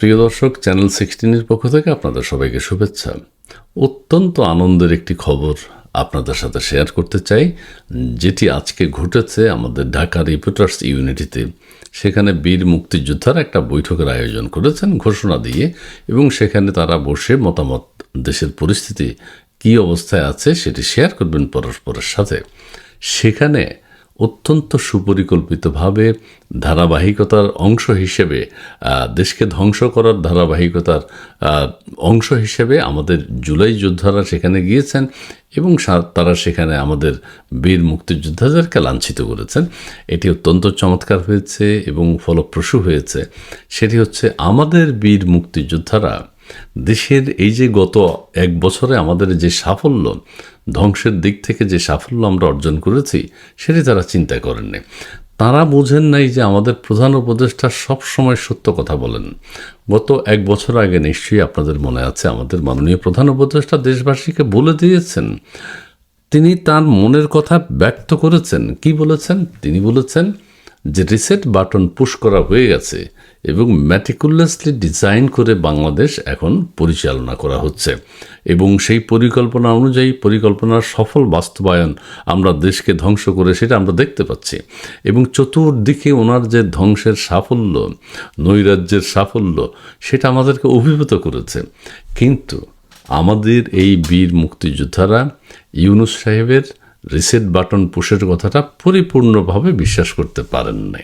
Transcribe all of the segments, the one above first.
প্রিয় দর্শক চ্যানেল সিক্সটিনের পক্ষ থেকে আপনাদের সবাইকে শুভেচ্ছা। অত্যন্ত আনন্দের একটি খবর আপনাদের সাথে শেয়ার করতে চাই, যেটি আজকে ঘটেছে আমাদের ঢাকা রিপোর্টার্স ইউনিটিতে সেখানে বীর মুক্তিযোদ্ধার একটা বৈঠকের আয়োজন করেছেন, ঘোষণা দিয়ে, এবং সেখানে তারা বসে মতামত, দেশের পরিস্থিতি, কী অবস্থায় আছে সেটি শেয়ার করবেন পরস্পরের সাথে। সেখানে অত্যন্ত সুপরিকল্পিতভাবে ধারাবাহিকতার অংশ হিসেবে দেশকে ধ্বংস করার ধারাবাহিকতার অংশ হিসেবে আমাদের জুলাই যোদ্ধারা সেখানে গিয়েছেন এবং তারা সেখানে আমাদের বীর মুক্তিযোদ্ধাদেরকে লাঞ্ছিত করেছেন। এটি অত্যন্ত চমৎকার হয়েছে এবং ফলপ্রসূ হয়েছে। সেটি হচ্ছে আমাদের বীর মুক্তিযোদ্ধারা দেশের এই যে গত এক বছরে আমাদের যে সাফল্য, ধ্বংসের দিক থেকে যে সাফল্য আমরা অর্জন করেছি, সেটি তারা চিন্তা করেননি। তারা বোঝেন নাই যে আমাদের প্রধান উপদেষ্টা সবসময় সত্য কথা বলেন। গত এক বছর আগে নিশ্চয়ই আপনাদের মনে আছে, আমাদের মাননীয় প্রধান উপদেষ্টা দেশবাসীকে বলে দিয়েছেন, তিনি তার মনের কথা ব্যক্ত করেছেন। কি বলেছেন? তিনি বলেছেন যে রিসেট বাটন পুশ করা হয়ে গেছে এবং ম্যাটিকুলাসলি ডিজাইন করে বাংলাদেশ এখন পরিচালনা করা হচ্ছে। এবং সেই পরিকল্পনা অনুযায়ী পরিকল্পনার সফল বাস্তবায়ন আমরা দেশকে ধ্বংস করে সেটা আমরা দেখতে পাচ্ছি। এবং চতুর্দিকে ওনার যে ধ্বংসের সাফল্য, নৈরাজ্যের সাফল্য, সেটা আমাদেরকে অভিভূত করেছে। কিন্তু আমাদের এই বীর মুক্তিযোদ্ধারা ইউনুস সাহেবের রিসেট বাটন পুশের কথাটা পরিপূর্ণভাবে বিশ্বাস করতে পারেন নাই।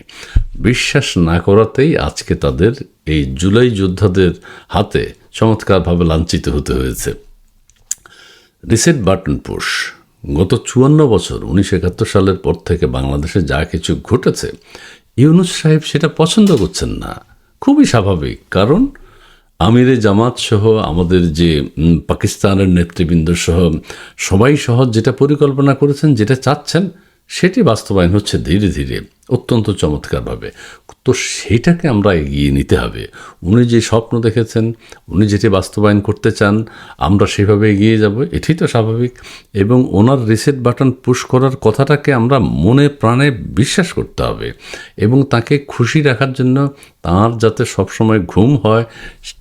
বিশ্বাস না করাতেই আজকে তাদের এই জুলাই যোদ্ধাদের হাতে চমৎকারভাবে লাঞ্ছিত হতে হয়েছে। Reset button push. গত চুয়ান্ন বছর, উনিশশো একাত্তর সালের পর থেকে বাংলাদেশে যা কিছু ঘটেছে, ইউনুস সাহেব সেটা পছন্দ করছেন না। খুবই স্বাভাবিক, কারণ আমিরে জামাত সহ আমাদের যে পাকিস্তানের নেতৃবৃন্দ সহ সবাই সহ যেটা পরিকল্পনা করেছেন, যেটা চাচ্ছেন, সেটি বাস্তবায়ন হচ্ছে ধীরে ধীরে। অত্যন্ত চমৎকারভাবে। তো সেটাকে আমরা এগিয়ে নিতে হবে। উনি যে স্বপ্ন দেখেছেন, উনি যেটি বাস্তবায়ন করতে চান, আমরা সেভাবে এগিয়ে যাব, এটি তো স্বাভাবিক। এবং ওনার রিসেট বাটন পুশ করার কথাটাকে আমরা মনে প্রাণে বিশ্বাস করতে হবে এবং তাকে খুশি রাখার জন্য তার যাতে সবসময় ঘুম হয়,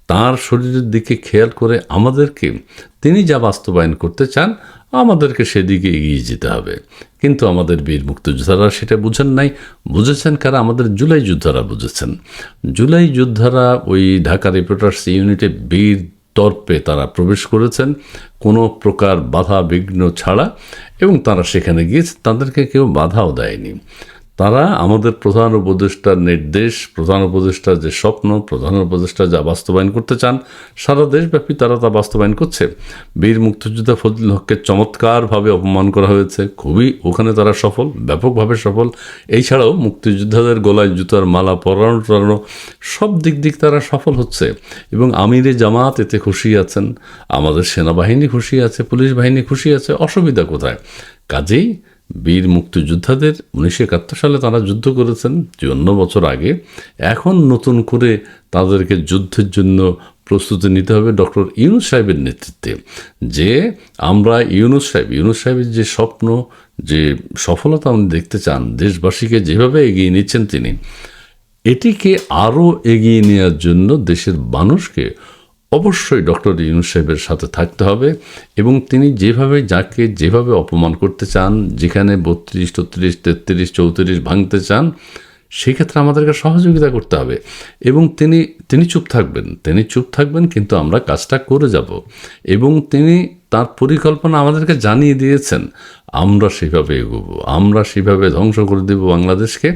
তার শরীরের দিকে খেয়াল করে আমাদেরকে তিনি যা বাস্তবায়ন করতে চান আমাদেরকে সেদিকে এগিয়ে যেতে হবে। কিন্তু আমাদের বীর মুক্তিযোদ্ধারা সেটা বুঝেন নাই। বুঝেছেন কারা? আমাদের জুলাই যোদ্ধারা বুঝেছেন। জুলাই যোদ্ধারা ওই ঢাকা রিপোর্টার্স ইউনিটে বীর তর্পে তারা প্রবেশ করেছেন। কোনো প্রকার বাধা বিঘ্ন ছাড়া। এবং তারা সেখানে গিয়েছে। তাদেরকে কেউ বাধাও দেয়নি। তারা আমাদের প্রধান উপদেষ্টার নির্দেশ, প্রধান উপদেষ্টার যে স্বপ্ন, প্রধান উপদেষ্টা যা বাস্তবায়ন করতে চান, সারা দেশব্যাপী তারা তা বাস্তবায়ন করছে। বীর মুক্তিযোদ্ধা ফজলুল হককে চমৎকারভাবে অপমান করা হয়েছে। খুবই ওখানে তারা সফল, ব্যাপকভাবে সফল। এই ছাড়াও মুক্তিযোদ্ধাদের গলায় জুতার মালা পরানো টরানো সব দিক দিক তারা সফল হচ্ছে। এবং আমিরে জামাত এতে খুশি আছেন। আমাদের সেনাবাহিনী খুশি আছে, পুলিশ বাহিনী খুশি আছে, অসুবিধা কোথায়? কাজেই বীর মুক্তিযোদ্ধাদের উনিশশো একাত্তর সালে তারা যুদ্ধ করেছেন। চুয়ান্ন বছর আগে। এখন নতুন করে তাদেরকে যুদ্ধের জন্য প্রস্তুতি নিতে হবে ডক্টর ইউনুস সাহেবের নেতৃত্বে। যে আমরা ইউনুস সাহেব, ইউনুস সাহেবের যে স্বপ্ন, যে সফলতা উনি দেখতে চান, দেশবাসীকে যেভাবে এগিয়ে নিচ্ছেন তিনি, এটিকে আরও এগিয়ে নেওয়ার জন্য দেশের মানুষকে অবশ্যই ডক্টর ইউনুস সাহেবের সাথে থাকতে হবে এবং তিনি যেভাবে যাকে যেভাবে অপমান করতে চান, যেখানে বত্রিশ তেত্রিশ তেত্রিশ, চৌত্রিশ ভাঙতে চান, সেক্ষেত্রে আমাদেরকে সহযোগিতা করতে হবে। এবং তিনি তিনি চুপ থাকবেন, তিনি চুপ থাকবেন কিন্তু আমরা কাজটা করে যাব। এবং তিনি তার পরিকল্পনা আমাদেরকে জানিয়ে দিয়েছেন, আমরা সেভাবে এগোবো, আমরা সেভাবে ধ্বংস করে দেব বাংলাদেশকে।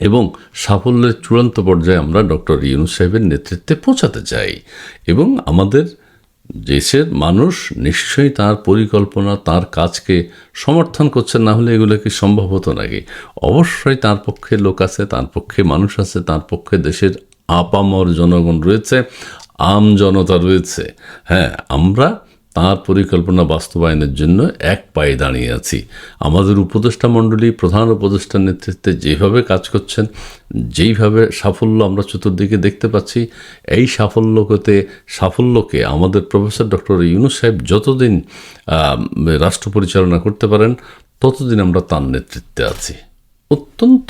এবং সাফল্যের চূড়ান্ত পর্যায়ে আমরা ডক্টর ইউনুস সাহেবের নেতৃত্বে পৌঁছাতে চাই। এবং আমাদের দেশের মানুষ নিশ্চয়ই তার পরিকল্পনা, তার কাজকে সমর্থন করছে না হলে এগুলো কি সম্ভব হতো নাকি? অবশ্যই তার পক্ষে লোক আছে, তার পক্ষে মানুষ আছে, তার পক্ষে দেশের আপামর জনগণ রয়েছে, আম জনতা রয়েছে। হ্যাঁ আমরা তার পরিকল্পনা বাস্তবায়নের জন্য এক পায়ে দাঁড়িয়ে আছি। আমাদের উপদেষ্টা মণ্ডলী, প্রধান উপদেষ্টার নেতৃত্বে যেভাবে কাজ করছেন, যেইভাবে সাফল্য আমরা চতুর্দিকে দেখতে পাচ্ছি, এই সাফল্যকে সাফল্যকে আমাদের প্রফেসর ডক্টর ইউনুস সাহেব যতদিন রাষ্ট্র পরিচালনা করতে পারেন, ততদিন আমরা তার নেতৃত্বে আছি। অত্যন্ত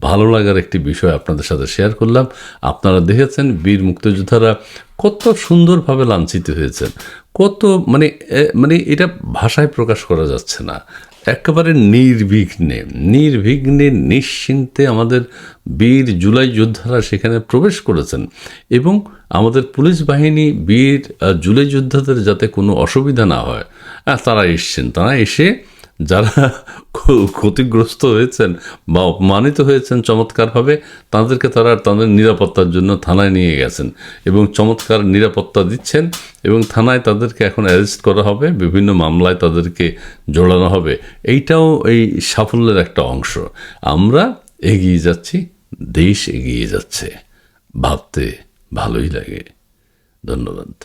ভালো লাগার একটি বিষয় আপনাদের সাথে শেয়ার করলাম। আপনারা দেখেছেন বীর মুক্তিযোদ্ধারা কত সুন্দরভাবে লাঞ্ছিত হয়েছেন। কত মানে মানে এটা ভাষায় প্রকাশ করা যাচ্ছে না। একেবারে নির্বিঘ্নে নির্বিঘ্নে নিশ্চিন্তে আমাদের বীর জুলাই যোদ্ধারা সেখানে প্রবেশ করেছেন এবং আমাদের পুলিশ বাহিনী বীর জুলাই যোদ্ধাদের যাতে কোনো অসুবিধা না হয় তারা এসছেন। তারা এসে যারা ক্ষ- ক্ষতিগ্রস্ত হয়েছেন বা অপমানিত হয়েছেন চমৎকারভাবে, তাদেরকে তারা তাদের নিরাপত্তার জন্য থানায় নিয়ে গেছেন এবং চমৎকার নিরাপত্তা দিচ্ছেন এবং থানায় তাদেরকে এখন অ্যারেস্ট করা হবে, বিভিন্ন মামলায় তাদেরকে জোড়ানো হবে। এইটাও এই সাফল্যের একটা অংশ। আমরা এগিয়ে যাচ্ছি, দেশ এগিয়ে যাচ্ছে। ভাবতে ভালোই লাগে। ধন্যবাদ।